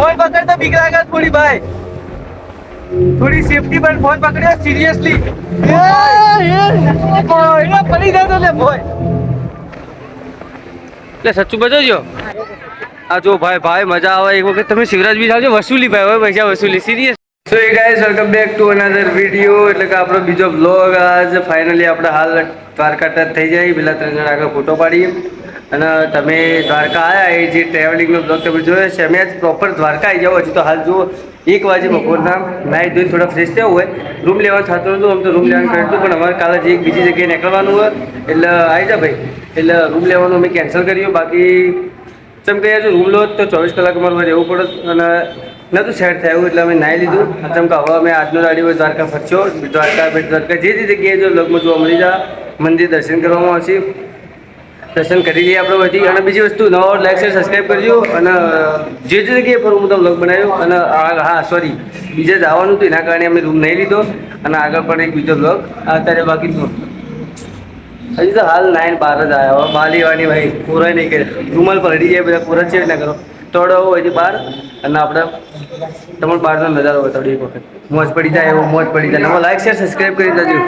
Phone પકડતા બીક લાગે થોડી ભાઈ. થોડી સેફટી પર ફોન પકડ્યો સિરિયસલી એને પડી ગયો લે ભાઈ. એટલે સચ્ચું બતાવજો. આ જો ભાઈ ભાઈ મજા આવે. એક વખત તમે શિવરાજ બી આવજો વસૂલી ભાઈ હવે પૈસા વસૂલી. Serious so A guys welcome back to another video એટલે કે આપણો બીજો બ્લોગ આજ ફાઇનલી આપણે હાલ દ્વારકા ટચ થઈ જાય. પેલા ત્રણ જણ આગળ ફોટો પાડીએ. અને તમે દ્વારકા આવ્યા એ જે ટ્રાવેલિંગનો બ્લોગ તમે જોયો છે અમે પ્રોપર દ્વારકા આવી જાઓ હજી તો હાલ જુઓ. એક વાગે બપોરના નાઈ ધોઈ થોડા ફ્રેશ થયા હોય. રૂમ લેવાનું થતું નતું, આમ તો રૂમ લેવાનું કરતું પણ અમારે કાલે જે બીજી જગ્યાએ નીકળવાનું હોય, એટલે આવી જા ભાઈ. એટલે રૂમ લેવાનું અમે કેન્સલ કર્યું. બાકી ચમ કે જો રૂમ લો તો ચોવીસ કલાક અમારે રહેવું પડે. અને નહોતું સેટ થયું એટલે અમે નાહી લીધું. ચમ કે હવે અમે આજનો દાડી દ્વારકા ફરશો દ્વારકા બેટ દ્વારકા, જે જે જગ્યાએ જો લગ્ન જોવા મળી જા, મંદિર દર્શન કરવામાં આવશે. દર્શન કરી લઈએ આપણે બધી. અને બીજી વસ્તુ, નવો લાઈક શેર સબસ્ક્રાઈબ કરજો. અને જે જે જગ્યાએ પર હું તમને બ્લોગ બનાવ્યો, અને હા સોરી બીજે જવાનું હતું, એના કારણે અમે રૂમ નહીં લીધો. અને આગળ પણ એક બીજો બ્લોગ અત્યારે બાકી શું? હજી તો હાલ નાઇન બાર જ આવ્યા હવે લેવાની ભાઈ પૂરા નહીં કરે. રૂમલ પલડી જાય, બધા પૂરા છે ના કરો તોડો હોય બહાર. અને આપણે તમારો બહારનો નજારો બતાવડી એક વખત. મોજ પડી જાય એવો, મોજ પડી જાય. લાઈક શેર સબસ્ક્રાઈબ કરી દેજો.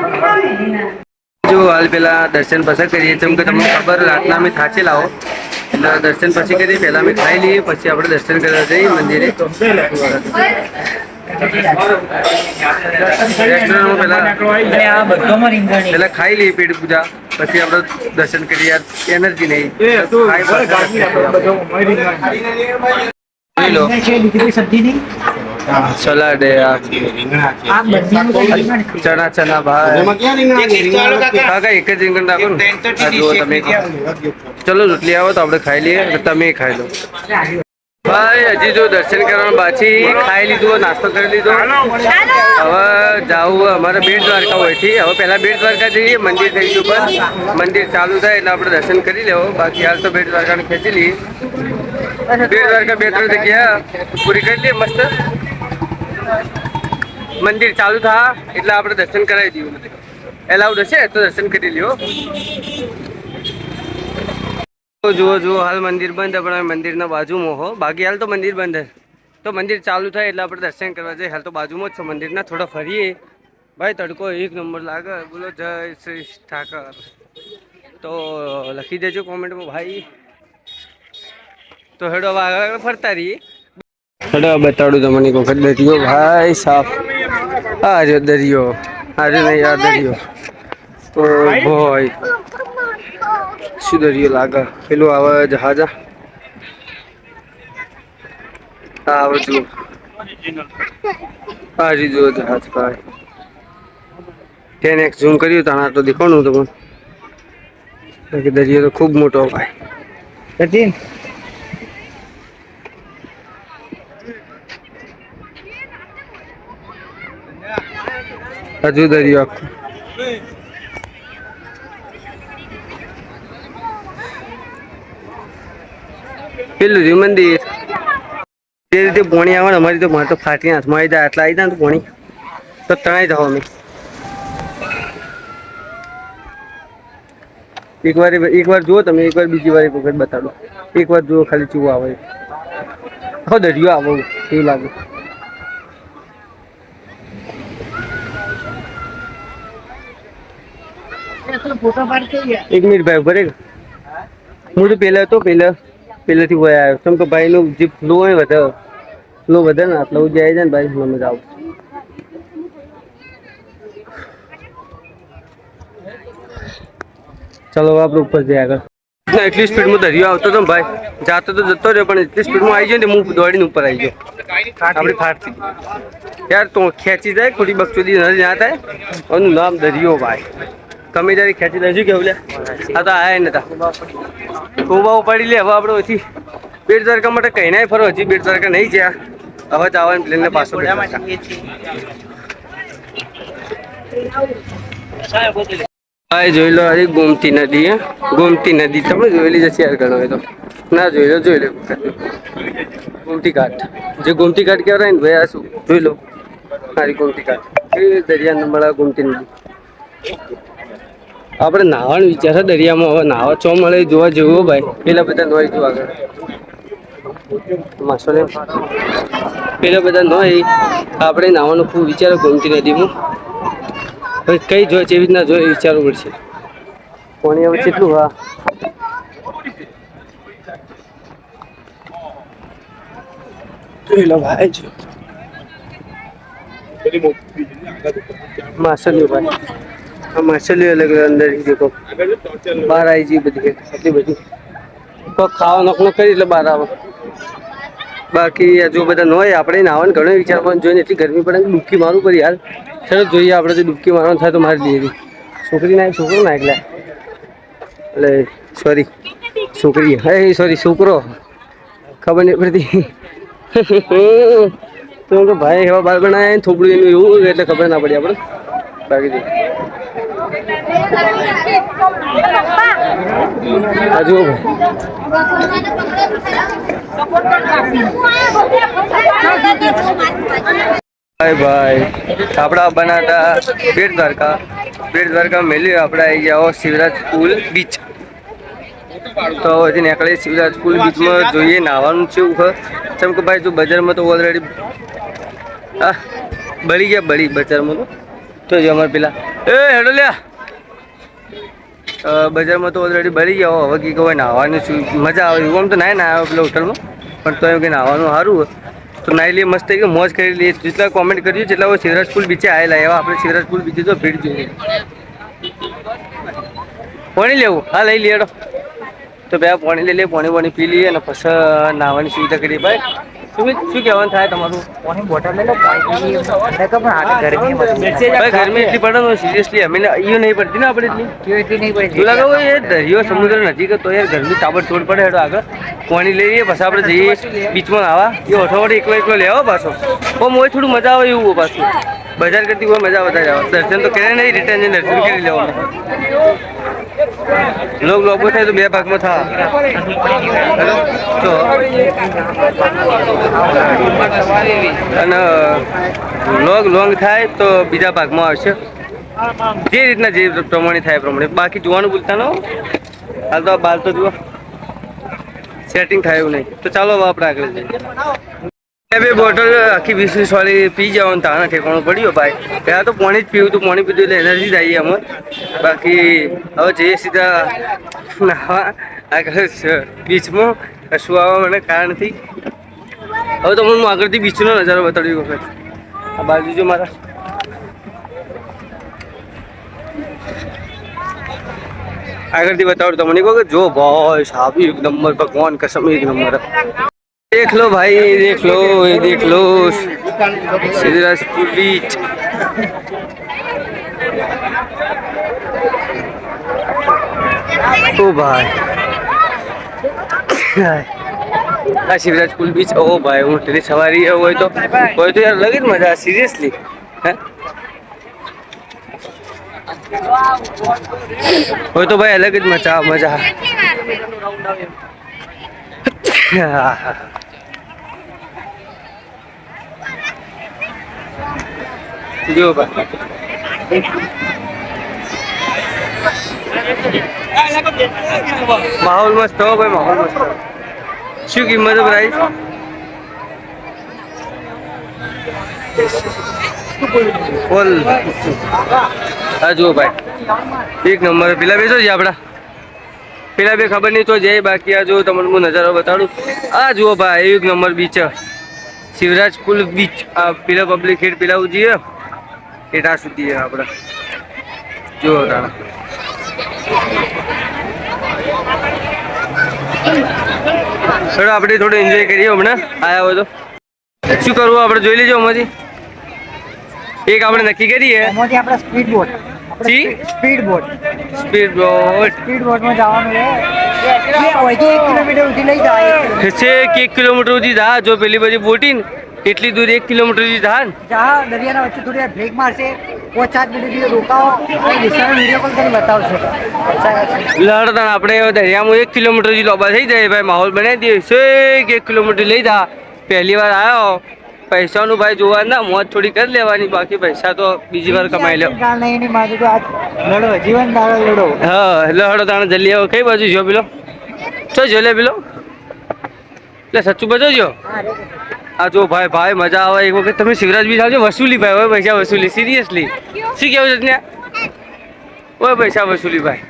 જો હાલ પેલા દર્શન પસંદ કરીએ જેમ કે તમને ખબર રાતના અમે થાચે લાવો એટલે દર્શન પછી કરીએ પહેલા અમે ખાઈ લઈએ પછી આપણે દર્શન કરવા જઈએ મંદિરે. પહેલા અને આ બધોમાં રીંગણ પેલા ખાઈ લઈએ પેટ પૂજા પછી આપણે દર્શન કરીએ. યાર એનર્જી નહીં? સલાડ. ચણા ચણા ભાઈ એક જ રીંગણ રાખો ને. જુઓ તમે. ચલો રોટલી આવો તો આપણે ખાઈ લઈએ તમે ખાઈ લો. ભાઈ હજી જો દર્શન કરવાનું બાકી. ખાઈ લીધું નાસ્તો કરી લીધો. હવે જાવું અમારે બેટ દ્વારકા હોયથી હવે પહેલા બેટ દ્વારકા જઈએ મંદિર થઈ ગયું પણ મંદિર ચાલુ થાય એટલે આપણે દર્શન કરી લેવો. બાકી હાલ તો બેટ દ્વારકાને ખેંચી લઈએ. બેટ દ્વારકા બે ત્રણ જગ્યા પૂરી કરી લઈએ મસ્ત. મંદિર ચાલુ થા, એટલે આપણે દર્શન કરાવી દઈએ એલાઉડ હશે તો દર્શન કરી લ્યો. જુઓ જુઓ, હાલ મંદિર બંધ પણ મંદિરના બાજુમાં હો. બાકી હાલ તો મંદિર બંધ તો મંદિર ચાલુ થાય એટલે આપણે દર્શન કરવા જઈએ. હાલ તો બાજુમાં જ છે મંદિરના, થોડા ફરીએ. ભાઈ, તડકો એક નંબર લાગે. બોલો, જય શ્રી ઠાકર. તો લખી દેજો કોમેન્ટમાં, ભાઈ. તો હેડો ફરતા રહીએ. હેડો બતાડું તમને એક વખત દરિયો ભાઈ સાફ આ જો દરિયો. આજે નહીં આ દરિયો. ઓ ભાઈ. શું દરિયો લાગે? પેલું આવે જહાજ આવે જો આ રી જહાજ ભાઈ. એક્સ ઝૂમ કર્યું તાણા તો દેખાણું તમને દરિયો તો ખૂબ મોટો ભાઈ. સચિન? હજુ દરિયો આખો. પેલું રહ્યું મંદિર જે રીતે પોણી આવે ને અમારી તો મારે તો ફાટી હાથમાં આવી જાય, આટલા આવી જાય ને પોણી. તો તણાઈ જાઓ અમે. એક વાર એક વાર જુઓ તમે, એક વાર બીજી વાર એક વખત બતાડો. એક વાર જુઓ ખાલી ચૂવો આવે. આખો દરિયો આવો, એવું લાગે ફોટો પાડતી એક મિનિટ ભાઈ ભરે હું તો પહેલા હતો પહેલા પહેલાથી વયા આવ્યો. કેમ કે ભાઈનું જે ફ્લો હોય વધે ફ્લો વધે ને એટલે હું જાય છે ને ભાઈ મને મજા આવું. ચાલો આપણે ઉપર જઈએ આગળ. ના, એટલી સ્પીડમાં દરિયો આવતો હતો ને ભાઈ જાતો તો જતો રહ્યો પણ એટલી સ્પીડમાં આવી ગયો ને હું દોડીને ઉપર આવી ગયો. આપણી ફાટથી. યાર તો ખેંચી જાય ખોટી બકચોદી નથી ના થાય એનું નામ દરિયો ભાઈ. તમે જ્યારે ખેંચી લેજો કેવું લે? આ તો. આયા નતા કોબા ઉપાડી લે હવે આપણે ઓછી. બેટ દ્વારકા માટે કઈ ના ફરો હજી. બેટ દ્વારકા નહીં ગયા. હવે જ આવવાનું પ્લેન ને પાછો જોઈ લો અરે ગોમતી નદી ગોમતી નદી તમે જોયેલી જશે યાર ઘણો હોય તો. ના જોઈ લો જોઈ લો. ગોમતી ઘાટ. જે ગોમતી ઘાટ કહેવાય ને ભાઈ આ શું? જોઈ લો. સારી ગોમતી ઘાટ. એ દરિયા નંબર ગોમતી નદી. આપણે નાવાનું વિચાર છે દરિયામાં, હવે નાવા ચો મળે જોવા જેવું ભાઈ. પેલા બધા નોય જોવા આગળ. માસો લે. પેલા બધા નોય. આપણે નાહવાનું ખૂબ વિચારો ગમતી નદીમાં. હવે કઈ જોઈએ છે એવી રીતના જોઈએ વિચારવું પડશે. પાણી હવે કેટલું હા? જોઈ ભાઈ જો ભાઈ. આ માછલીઓ અલગ અલગ અંદર દેખો બહાર આવી જઈ બધી આટલી બધી. તો ખાવા નકનો કરી એટલે બહાર આવે. બાકી જો બધા ન હોય, આપણે નાવાનું ઘણો વિચાર પણ જોઈને એટલી ગરમી પડે ડૂબકી મારવું પડી યાર ચલો જોઈએ આપણે જો ડૂબકી મારવાનું થાય તો મારી દઈએ છોકરી ના, છોકરો ના એટલે. એટલે સોરી છોકરી, હે સોરી છોકરો. ખબર નહીં પડતી. તો ભાઈ એવા બાલ બનાવ્યા થોબડું એનું એવું એટલે ખબર ના પડી આપણે બાકી જો આ ભાઈ ભાઈ આપણા બનાતા બેટ દ્વારકા. બેટ દ્વારકા મેળવી આપણે આવી ગયા શિવરાજ પુલ બીચ. તો હજી નીકળે શિવરાજ પુલ બીચમાં જોઈએ નાવાનું છે એવું ચમ કે ભાઈ જો બજારમાં તો ઓલરેડી આ બળી ગયા બળી બજારમાં તો. તો જો અમારે પેલા. એ, હેડો લ્યા. બજારમાં તો ઓલરેડી બળી ગયા. હવે કે કહેવાય, નાહવાનું શું મજા આવે એવું આમ તો નાય ના આવે પેલા હોટલમાં. પણ તો એમ કે નાહવાનું સારું તો નાહી લઈએ, મસ્ત કે મોજ કરી લઈએ. જેટલા કોમેન્ટ કર્યું જેટલા હવે શિવરાજ પુલ બીચે આવેલા એવા. આપણે શિવરાજ પુલ બીચે તો ભીડ જોઈએ. પોણી લેવું. હા, લઈ હેડો. તો બે પોણી લઈ લઈએ, પોણી પોણી પી લઈએ અને પછી નાહવાની સુવિધા કરીએ. ભાઈ સુમિત શું કહેવાનું થાય તમારું? પાણી બોટલ લઈ લો પાણી ઠંડક પણ હાલે ગરમી બધી ભાઈ ગરમી એટલી પડે ને સિરિયસલી અમે અહીંયા નહીં પડતી ને આપણે એટલી. કયો એટલી નહીં પડે શું લાગે એ દરિયો સમુદ્ર નજીક તો યાર ગરમી તાબડતોડ પડે હેડો આગળ. પાણી લઈ લઈએ પછી આપણે જઈએ બીચમાં આવા એ અઠવાડિયે એકલો એકલો લેવો પાછો. પણ મોય થોડું મજા આવે એવું પાછું. બજાર કરતી કોઈ મજા વધારે આવે. દર્શન તો કરે નહીં રિટર્ન જઈને દર્શન કરી લેવાનું. લોક લોબો થાય તો બે ભાગમાં થા? તો અને લોંગ લોંગ થાય તો બીજા ભાગમાં આવશે જે રીતના જે પ્રમાણે થાય પ્રમાણે બાકી જોવાનું ભૂલતા ન હાલ તો બાલ તો જુઓ સેટિંગ થાય એવું નહીં તો ચાલો આપણે આગળ જઈએ બે બોટલ આખી વીસ વીસ વાળી પી જાવ તાના ઠેકાણું પડ્યો ભાઈ. પહેલાં તો પાણી જ પીવું તું પાણી પીધું એટલે એનર્જી થાય આવી અમે બાકી હવે જઈએ સીધા નાહવા આગળ બીચમાં સુવા મને કારણ નથી. હવે તો હું આગળથી બીચનો નજારો બતાડી વખત. આ બાજુ જો મારા. આગળથી બતાવું તમને કહો કે જો ભાઈ સાબી એક નંબર, ભગવાન, કસમ, એક નંબર. देख लो भाई देख लो ये देख लो। बीच। ओ भाई। हाँ, शिवराज पुल बीच। ओ भाई वो ट्रेन सवारी है वो तो वो तो यार लगे मज़ा सीरियसली। हाँ? वो तो भाई अलग मज़ा मज़ा। જ ભાઈ. માહોલ મસ્ત હો ભાઈ, માહોલ મસ્ત. શું કિંમત પ્રાઇસ બોલ. હા, જુઓ ભાઈ. એક નંબર પેલા બેસો છે આપડા. પેલા બે ખબર નહીં તો જય બાકી આ જો તમને હું નજારો બતાડું. આ જુઓ ભાઈ, એક નંબર બીચ શિવરાજ કુલ બીચ આ પેલા પબ્લિક હેડ પેલા ઉજીએ. એટા સુધી આપણે તાણા. ચલો આપણે થોડું એન્જોય કરીએ હમણાં. આયા હોય તો. શું કરવું આપણે? જોઈ લેજો અમારી એક આપણે નક્કી કરીએ. આપણે speed boat speed boat speed boat speed બોટમાં જવાનું છે. એક કિલોમીટર સુધી લઈ જાય. છે એક કિલોમીટર સુધી જા જો પેલી બધી બોટી ને એટલી દૂર એક કિલોમીટર સુધી જહાન? જહા દરિયાના વચ્ચે થોડી બ્રેક મારશે. પાંચ સાત મિનિટ રોકાવો વિસ્તારનો વીડિયો કોલ કરી બતાવશે. લડતા આપણે દરિયામાં એક કિલોમીટર સુધી લોબા થઈ જાય. ભાઈ માહોલ બનાવી દઈએ છે કે એક કિલોમીટર લઈ જા. પહેલી વાર આવ્યો પૈસાનું ભાઈ જોવા ના મોજ થોડી કરી લેવાની. બાકી પૈસા તો બીજી વાર કમાઈ લો લડો. જીવન દાડો લડો. હા એટલે હડો તાણે જલ્દી આવો. કઈ બાજુ જો પેલો? ચો જો લે પેલો? એટલે સચ્ચું બજો રે. આ જો ભાઈ ભાઈ મજા આવે. એક વખત તમે શિવરાજ બી આવજો વસૂલી ભાઈ હોય પૈસા વસૂલી. સિરિયસલી શું કેવું છે ઓય પૈસા વસૂલી ભાઈ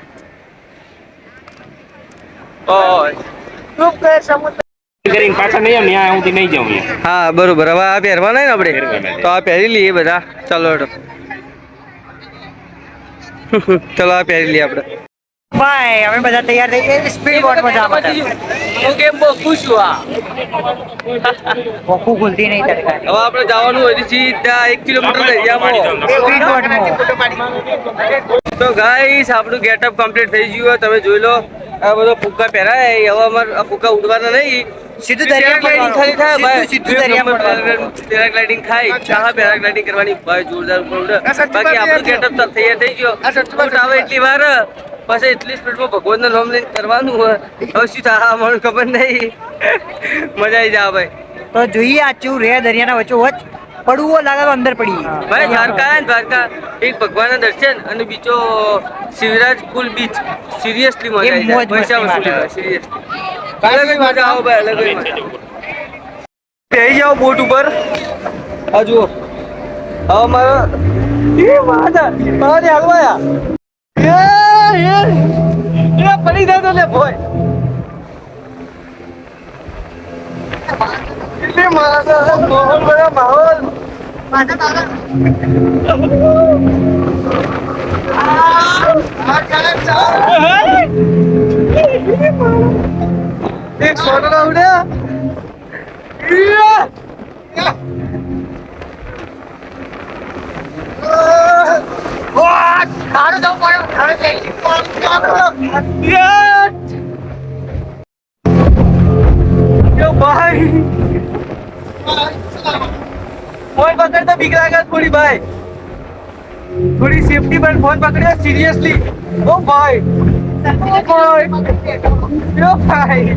હા બરોબર. હવે આ પહેરવાના ને આપણે? તો આ પહેરી લઈએ બધા. ચલો ચલો આ પહેરી લઈએ આપણે. ભાઈ અમે બધા તૈયાર થઈ ગયા સ્પીડ બોટમાં જવા માટે. ઓકે બહુ છું આ? ભોખું ખુલતી નહીં તડકા હવે આપણે જવાનું હોય સીધા એક કિલોમીટર દરિયામાં સ્પીડ બોટમાં તો ગાઈસ આપણું ગેટઅપ કમ્પ્લીટ થઈ ગયું તમે જોઈ લો. આ બધો ફુગ્ગા પહેરાય હવે અમારે આ ફુગ્ગા ઉડવાના નહીં. સીધું પેરાગ્લાઇડિંગ ખાલી થાય ભાઈ. સીધું- દરિયામાં પેરાગ્લાઇડિંગ થાય. ચાહ પેરાગ્લાઇડિંગ કરવાની ભાઈ જોરદાર ઉપર ઉડે. બાકી આપણું ગેટઅપ તો તૈયાર થઈ ગયો. હવે એટલી વાર. પછી એટલી સ્પીડમાં ભગવાનનું નામ લઈને કરવાનું હોય હવે શું થાય? મને ખબર નહીં. મજા આવી જાય ભાઈ. તો જોઈએ આ રે દરિયાના વચ્ચો વચ પડવું લાગે અંદર પડી ભાઈ દ્વારકા દ્વારકા. એક ભગવાનના દર્શન અને બીજો શિવરાજ પુલ બીચ. સિરિયસલી મજા આવી જાય પૈસા વસૂલી સિરિયસલી અલગ જ મજા આવો ભાઈ અલગ જ મજા. બેહી જાઓ બોટ ઉપર. આ જુઓ. હવે મારો. એ મારા મારા હલવાયા એ એ જાય લે ભોય. એટલે મારા માહોલ બડા માહોલ. એક સોના ઉડ્યા ભાઈ ફોન પકડતા બીક લાગે થોડી ભાઈ થોડી સેફટી પર ફોન પકડ્યો સિરિયસલી ઓ ભાઈ ઓ ભાઈ યો ભાઈ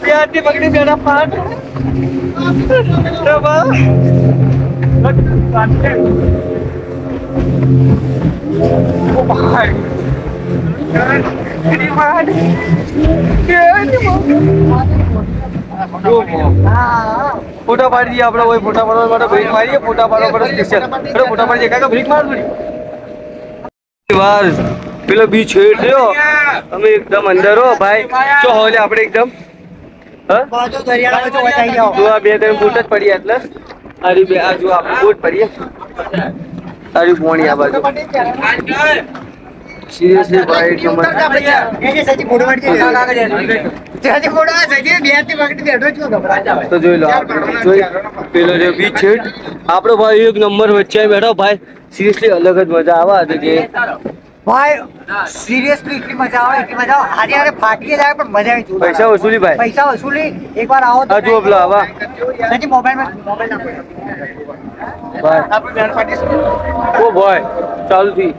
ત્યાંથી પકડી બેઠા પાટ તો બા માન ફોટા પાડી દઈએ આપણે હોય ફોટા પાડવા માટે બ્રેક મારીએ ફોટા પાડવા માટે સ્પેશિયલ અરે ફોટા પાડી દઈએ કાકા બ્રેક માર વાર પેલો બીચ હેઠ રહ્યો અમે એકદમ અંદર હો ભાઈ. ચો હોલે આપણે એકદમ. હા? જો આ બે ત્રણ ફૂટ જ પડી એટલે. આરી બે આ જો આપણે બોટ પડીએ આરી પોણી આ બાજુ. સિરિયસલી ભાઈ એકદમ મસ્ત. એ જે સજી ફોટો પાડી દે. સજી ફોટો આ સજી બે હાથથી પકડી બેઠો છું. ગભરાતા તો જોઈ લો જોઈ પેલો જે બીચ છે આપણો ભાઈ એક નંબર વચ્ચે બેઠો. ભાઈ સિરિયસલી અલગ જ મજા આવે આજે કે ભાઈ સિરિયસલી એટલી મજા આવે એટલી મજા આવે. હારી હારે ફાટી જાય પણ મજા આવી. પૈસા વસૂલી ભાઈ. પૈસા વસૂલી એકવાર આવો તો જો પેલો આવા. સજી મોબાઈલમાં મોબાઈલ નાખો ભાઈ. ઓ ભાઈ ચાલુ થઈ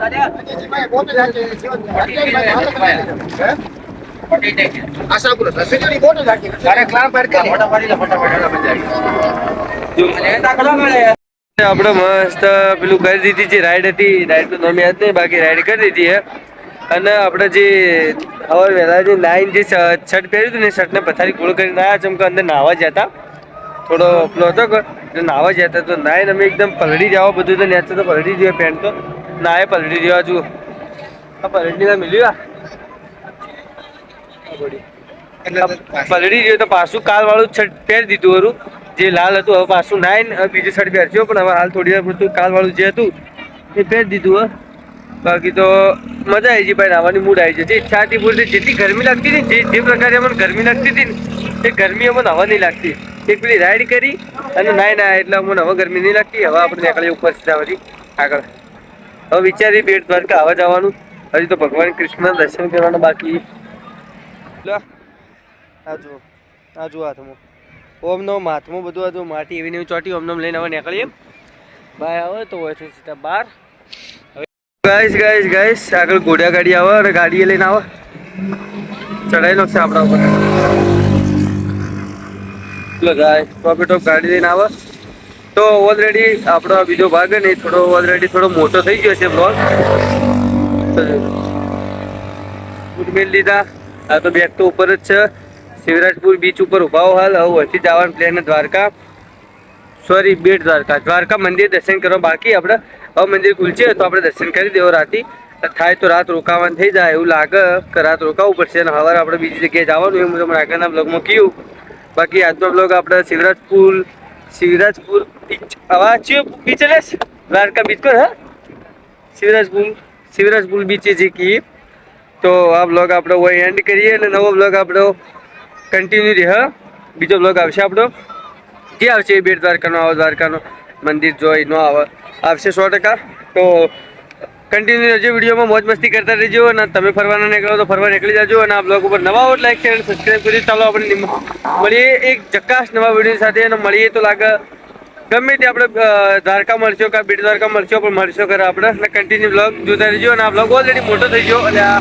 આપણે મસ્ત પેલું કરી દીધી જે રાઈડ હતી. રાઈડ તો નામ યાદ નહીં બાકી રાઈડ કરી દીધી હે અને આપણે જે હવે વહેલા જે નાઈન જે શર્ટ પહેર્યું હતું ને શર્ટને પથારી ગોળ કરીને આવ્યા ચમકે અંદર નાહવા જતા થોડો પેલો હતો એટલે નાહવા જતા તો નાઈન અમે એકદમ પલડી જવા બધું તો નેચર તો પલડી જોઈએ પેન્ટ તો. નાએ પલડી દેવા જુઓ. આ પલળી ના મિલ્યું આ? પલડી ગયો તો પાછું કાલ વાળું શર્ટ પહેરી દીધું હતું જે લાલ હતું, હવે પાછું નાઈન બીજું શર્ટ પહેરજો. પણ હવે હાલ થોડી વાર પૂરતું કાલવાળું જે હતું, એ પહેરી દીધું હવે બાકી તો મજા આવી ગઈ ભાઈ, નાવાની મૂડ આવી જતી ઈચ્છા હતી પૂરતી જેટલી ગરમી લાગતી હતી જે જે પ્રકારે અમને ગરમી લાગતી હતી ને, એ ગરમી અમને હવા નહીં લાગતી. એક પેલી રાઈડ કરી અને નાઈ ના એટલે અમને હવે ગરમી નહીં લાગતી. હવે આપણે નીકળીએ ઉપર સીધા વળી આગળ. હવે વિચારી બેટ દ્વારકા આવવા જવાનું. હજી તો ભગવાન કૃષ્ણના દર્શન કરવાના બાકી. આ જુઓ આ જુઓ હાથમાં. ઓમ નો હાથમાં બધું હતું, માટી એવી ને ચોટી ઓમ નોમ લઈને હવે નીકળીએ. બાય આવે તો હોય સીધા બાર ગાઈસ ગાઈસ ગાઈસ આગળ ઘોડા ગાડી આવે અને ગાડી લઈને આવે. ચડાઈ નાખશે આપણા ઉપર. ગાઈસ ટોપે ટોપ ગાડી લઈને આવે. તો ઓલરેડી આપણો બીજો ભાગ છે ને થોડો ઓલરેડી થોડો મોટો થઈ ગયો છે બ્લોગ મેળ લીધા આ તો બેગ તો ઉપર જ છે. શિવરાજપુર બીચ ઉપર ઊભા હો હાલ. હવે વચ્ચે જવાનું પ્લેન દ્વારકા. સોરી બેટ દ્વારકા. દ્વારકા મંદિર દર્શન કરવા બાકી આપણે. હવે મંદિર ખુલશે તો આપણે દર્શન કરી દેવો રાતી. થાય તો રાત રોકાવાનું થઈ જાય એવું લાગે કે રાત રોકાવું પડશે. અને સવારે આપણે બીજી જગ્યાએ જવાનું એવું તમને આગળના બ્લોગમાં કહ્યું. બાકી આજનો બ્લોગ આપણે શિવરાજપુર શિવરાજપુર બીચ આવા બીચ એટલે દ્વારકા બીચ પર, હા? શિવરાજપુર શિવરાજપુર બીચે જે કહીએ તો આ બ્લોગ આપણે એન્ડ કરીએ અને નવો બ્લોગ આપણો કન્ટિન્યુ રહે. બીજો બ્લોગ આવશે આપણો. જે આવશે એ બેટ દ્વારકાનો, આવે દ્વારકાનો મંદિર જોઈ, ન આવે. આવશે સો ટકા. તો કન્ટિન્યુ રહેજો વિડીયોમાં, મોજ મસ્તી કરતા રહેજો અને તમે ફરવાના નીકળો તો ફરવા નીકળી જાજો અને આ બ્લોગ ઉપર નવા હોટ લાઈક શેર સબસ્ક્રાઈબ કરી ચાલો આપણે મળીએ એક જકાશ નવા વીડિયો સાથે અને મળીએ તો લાગે ગમે તે આપણે દ્વારકા મળશો કે બેટ દ્વારકા મળશો, પણ મળશો કરે આપણે. અને કન્ટિન્યુ બ્લોગ જોતા રહેજો અને આ બ્લોગ ઓલરેડી મોટો થઈ ગયો અને આ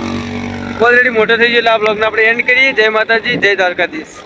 ઓલરેડી મોટો થઈ ગયો એટલે આ બ્લોગને આપણે એન્ડ કરીએ. જય માતાજી જય દ્વારકાધીશ.